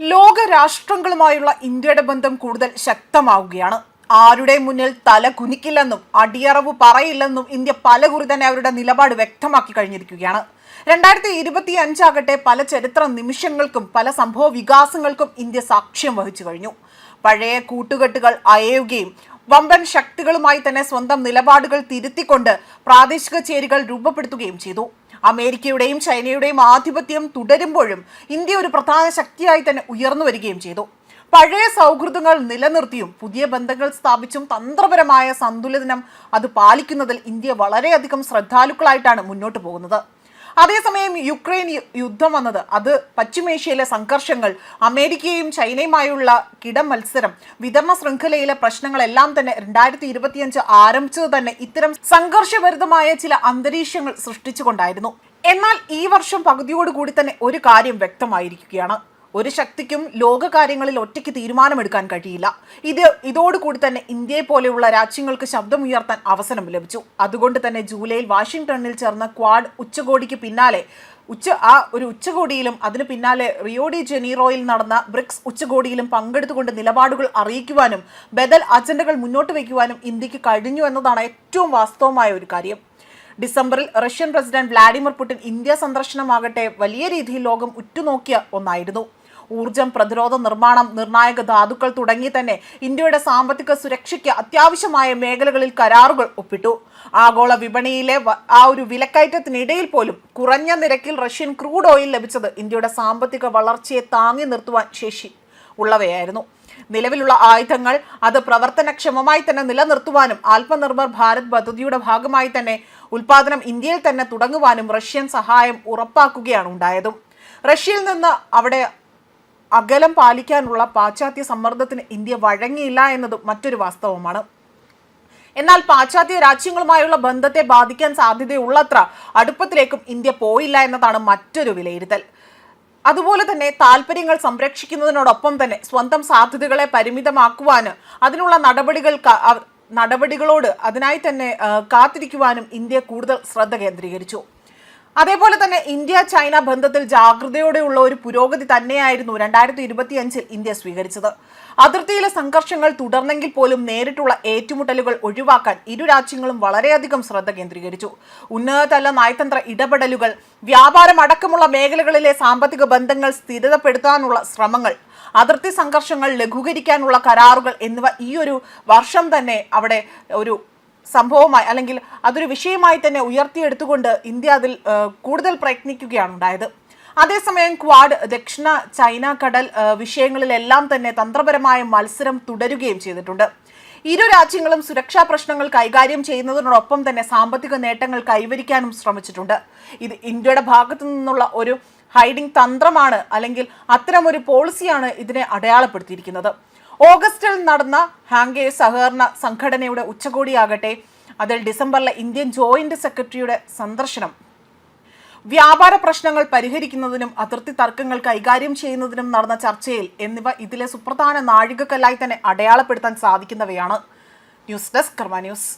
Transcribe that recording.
ലോക രാഷ്ട്രങ്ങളുമായുള്ള ഇന്ത്യയുടെ ബന്ധം കൂടുതൽ ശക്തമാവുകയാണ്. ആരുടെ മുന്നിൽ തല കുനിക്കില്ലെന്നും അടിയറവ് പറയില്ലെന്നും ഇന്ത്യ പലകുറി തന്നെ അവരുടെ നിലപാട് വ്യക്തമാക്കി കഴിഞ്ഞിരിക്കുകയാണ്. രണ്ടായിരത്തി ഇരുപത്തി അഞ്ചാകട്ടെ പല ചരിത്ര നിമിഷങ്ങൾക്കും പല സംഭവ വികാസങ്ങൾക്കും ഇന്ത്യ സാക്ഷ്യം വഹിച്ചു കഴിഞ്ഞു. പഴയ കൂട്ടുകെട്ടുകൾ അയയുകയും വമ്പൻ ശക്തികളുമായി തന്നെ സ്വന്തം നിലപാടുകൾ തിരുത്തിക്കൊണ്ട് പ്രാദേശിക ചേരികൾ രൂപപ്പെടുത്തുകയും ചെയ്തു. അമേരിക്കയുടെയും ചൈനയുടെയും ആധിപത്യം തുടരുമ്പോഴും ഇന്ത്യ ഒരു പ്രധാന ശക്തിയായി തന്നെ ഉയർന്നു വരികയും ചെയ്തു. പഴയ സൗഹൃദങ്ങൾ നിലനിർത്തിയും പുതിയ ബന്ധങ്ങൾ സ്ഥാപിച്ചും തന്ത്രപരമായ സന്തുലിതനം അത് പാലിക്കുന്നതിൽ ഇന്ത്യ വളരെയധികം ശ്രദ്ധാലുക്കളായിട്ടാണ് മുന്നോട്ട് പോകുന്നത്. അതേസമയം യുക്രൈൻ യുദ്ധം വന്നത് അത് പശ്ചിമേഷ്യയിലെ സംഘർഷങ്ങൾ അമേരിക്കയും ചൈനയുമായുള്ള കിട മത്സരം വിതരണ ശൃംഖലയിലെ പ്രശ്നങ്ങളെല്ലാം തന്നെ രണ്ടായിരത്തി ഇരുപത്തിയഞ്ച് ആരംഭിച്ചത് തന്നെ ഇത്തരം സംഘർഷഭരിതമായ ചില അന്തരീക്ഷങ്ങൾ സൃഷ്ടിച്ചുകൊണ്ടായിരുന്നു. എന്നാൽ ഈ വർഷം പകുതിയോടുകൂടി തന്നെ ഒരു കാര്യം വ്യക്തമായിരിക്കുകയാണ്. ഒരു ശക്തിക്കും ലോകകാര്യങ്ങളിൽ ഒറ്റയ്ക്ക് തീരുമാനമെടുക്കാൻ കഴിയില്ല. ഇത് ഇതോടുകൂടി തന്നെ ഇന്ത്യയെ പോലെയുള്ള രാജ്യങ്ങൾക്ക് ശബ്ദമുയർത്താൻ അവസരം ലഭിച്ചു. അതുകൊണ്ട് തന്നെ ജൂലൈയിൽ വാഷിംഗ്ടണിൽ ചേർന്ന ക്വാഡ് ഉച്ചകോടിക്ക് പിന്നാലെ ഉച്ച ആ ഒരു ഉച്ചകോടിയിലും അതിന് പിന്നാലെ റിയോഡി ജനീറോയിൽ നടന്ന ബ്രിക്സ് ഉച്ചകോടിയിലും പങ്കെടുത്തുകൊണ്ട് നിലപാടുകൾ അറിയിക്കുവാനും ബദൽ അജണ്ടകൾ മുന്നോട്ട് വയ്ക്കുവാനും ഇന്ത്യയ്ക്ക് കഴിഞ്ഞു എന്നതാണ് ഏറ്റവും വാസ്തവമായ ഒരു കാര്യം. ഡിസംബറിൽ Russian president Vladimir Putin India സന്ദർശനമാകട്ടെ വലിയ രീതിയിൽ ലോകം ഉറ്റുനോക്കിയ ഒന്നായിരുന്നു. ഊർജം പ്രതിരോധ നിർമ്മാണം നിർണായക ധാതുക്കൾ തുടങ്ങി തന്നെ ഇന്ത്യയുടെ സാമ്പത്തിക സുരക്ഷയ്ക്ക് അത്യാവശ്യമായ മേഖലകളിൽ കരാറുകൾ ഒപ്പിട്ടു. ആഗോള വിപണിയിലെ ആ ഒരു വിലക്കയറ്റത്തിനിടയിൽ പോലും കുറഞ്ഞ നിരക്കിൽ റഷ്യൻ ക്രൂഡ് ഓയിൽ ലഭിച്ചത് ഇന്ത്യയുടെ സാമ്പത്തിക വളർച്ചയെ താങ്ങി നിർത്തുവാൻ ശേഷി ഉള്ളവയായിരുന്നു. നിലവിലുള്ള ആയുധങ്ങൾ അത് പ്രവർത്തനക്ഷമമായി തന്നെ നിലനിർത്തുവാനും ആത്മനിർഭർ ഭാരത് പദ്ധതിയുടെ ഭാഗമായി തന്നെ ഉൽപാദനം ഇന്ത്യയിൽ തന്നെ തുടങ്ങുവാനും റഷ്യൻ സഹായം ഉറപ്പാക്കുകയാണ് ഉണ്ടായതും. റഷ്യയിൽ നിന്ന് അവിടെ അകലം പാലിക്കാനുള്ള പാശ്ചാത്യ സമ്മർദ്ദത്തിന് ഇന്ത്യ വഴങ്ങിയില്ല എന്നതും മറ്റൊരു വാസ്തവമാണ്. എന്നാൽ പാശ്ചാത്യ രാജ്യങ്ങളുമായുള്ള ബന്ധത്തെ ബാധിക്കാൻ സാധ്യതയുള്ളത്ര അടുപ്പത്തിലേക്കും ഇന്ത്യ പോയില്ല എന്നതാണ് മറ്റൊരു വിലയിരുത്തൽ. അതുപോലെ തന്നെ താല്പര്യങ്ങൾ സംരക്ഷിക്കുന്നതിനോടൊപ്പം തന്നെ സ്വന്തം സാധ്യതകളെ പരിമിതമാക്കുവാന് അതിനുള്ള നടപടികൾ നടപടികളോട് അതിനായി തന്നെ കാത്തിരിക്കുവാനും ഇന്ത്യ കൂടുതൽ ശ്രദ്ധ കേന്ദ്രീകരിച്ചു. അതേപോലെ തന്നെ ഇന്ത്യ ചൈന ബന്ധത്തിൽ ജാഗ്രതയോടെയുള്ള ഒരു പുരോഗതി തന്നെയായിരുന്നു രണ്ടായിരത്തി ഇരുപത്തിയഞ്ചിൽ ഇന്ത്യ സ്വീകരിച്ചത്. അതിർത്തിയിലെ സംഘർഷങ്ങൾ തുടർന്നെങ്കിൽ പോലും നേരിട്ടുള്ള ഏറ്റുമുട്ടലുകൾ ഒഴിവാക്കാൻ ഇരു രാജ്യങ്ങളും വളരെയധികം ശ്രദ്ധ കേന്ദ്രീകരിച്ചു. ഉന്നതതല നയതന്ത്ര ഇടപെടലുകൾ വ്യാപാരം അടക്കമുള്ള മേഖലകളിലെ സാമ്പത്തിക ബന്ധങ്ങൾ സ്ഥിരതപ്പെടുത്താനുള്ള ശ്രമങ്ങൾ അതിർത്തി സംഘർഷങ്ങൾ ലഘൂകരിക്കാനുള്ള കരാറുകൾ എന്നിവ ഈ ഒരു വർഷം തന്നെ അവിടെ ഒരു സംഭവമായി അല്ലെങ്കിൽ അതൊരു വിഷയമായി തന്നെ ഉയർത്തിയെടുത്തുകൊണ്ട് ഇന്ത്യ അതിൽ കൂടുതൽ പ്രയത്നിക്കുകയാണ് ഉണ്ടായത്. അതേസമയം ക്വാഡ് ദക്ഷിണ ചൈന കടൽ വിഷയങ്ങളിലെല്ലാം തന്നെ തന്ത്രപരമായ മത്സരം തുടരുകയും ചെയ്തിട്ടുണ്ട്. ഇരു രാജ്യങ്ങളും സുരക്ഷാ പ്രശ്നങ്ങൾ കൈകാര്യം ചെയ്യുന്നതിനോടൊപ്പം തന്നെ സാമ്പത്തിക നേട്ടങ്ങൾ കൈവരിക്കാനും ശ്രമിച്ചിട്ടുണ്ട്. ഇത് ഇന്ത്യയുടെ ഭാഗത്തു നിന്നുള്ള ഒരു ഹൈഡിംഗ് തന്ത്രമാണ് അല്ലെങ്കിൽ അത്തരമൊരു പോളിസിയാണ് ഇതിനെ അടയാളപ്പെടുത്തിയിരിക്കുന്നത്. ഓഗസ്റ്റിൽ നടന്ന ഹാങ്കെ സഹകരണ സംഘടനയുടെ ഉച്ചകോടിയാകട്ടെ അതിൽ ഡിസംബറിലെ ഇന്ത്യൻ ജോയിന്റ് സെക്രട്ടറിയുടെ സന്ദർശനം. വ്യാപാര പ്രശ്നങ്ങൾ പരിഹരിക്കുന്നതിനും അതിർത്തി തർക്കങ്ങൾ കൈകാര്യം ചെയ്യുന്നതിനും നടന്ന ചർച്ചയിൽ എന്നിവ ഇതിലെ സുപ്രധാന നാഴികക്കല്ലായി തന്നെ അടയാളപ്പെടുത്താൻ സാധിക്കുന്നവയാണ്. News desk Karma news.